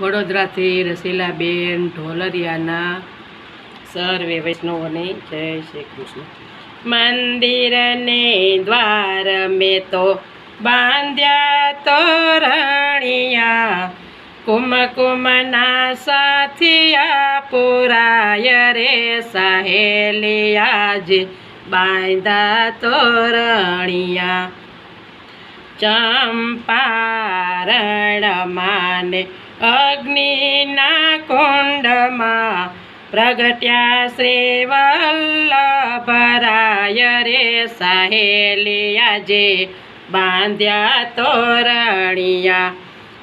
વડોદરાથી રસીલાબેન ઢોલરિયાના સર્વે વૈષ્ણવોને જય શ્રી કૃષ્ણ. મંદિરને દ્વાર મેં તો બાંધ્યા તોરણિયા કુમકુમના સાથિયા પુરાય રે સહેલિયા જે બાંધા તોરણિયા ચંપારણ માને અગ્નિના કુંડમાં પ્રગટ્યા શ્રી વલ્લભરાય રે સહેલિયા બાંધ્યા તોરણિયા,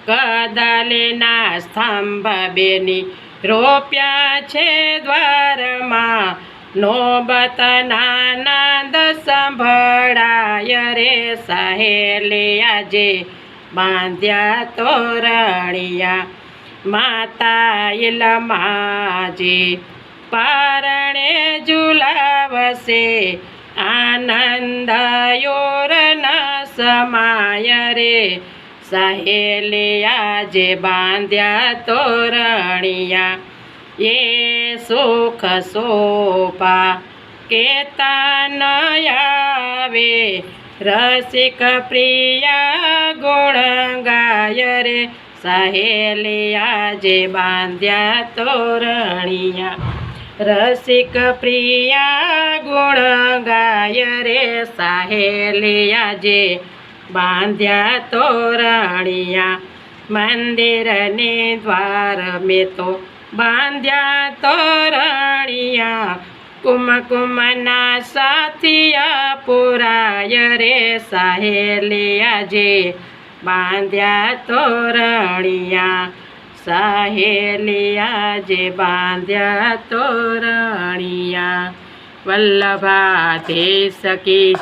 કદલીના સ્તંભ બેની રોપ્યા છે દ્વારમાં. નોબતના નાદ સંભળાય રે સહેલિયા બાંધ્યા તોરણિયા માતા ઇલમાજી પારણે ઝુલાવશે આનંદ યોરન સમાય રે. સહેલિયા જે બાંધ્યા તોરણિયા, એ સુખ શોભા કેતા ન આવે રસિક પ્રિયા ગુણ ગાય રે સહેલિયા જે બાંધ્યા તોરણિયા. રસિક પ્રિયા ગુણ ગાય રે સહેલિયા જે બાંધ્યા તોરણિયા. મંદિરને દ્વાર મેં તો બાંધ્યા તોરણિયા. કુમકુમના સાથિયા પુરાય રે સહેલિયા જે બાંધ્યા તોરણિયા. સહેલિયા જે બાંધ્યા તોરણિયા. વલ્લભા તે સકી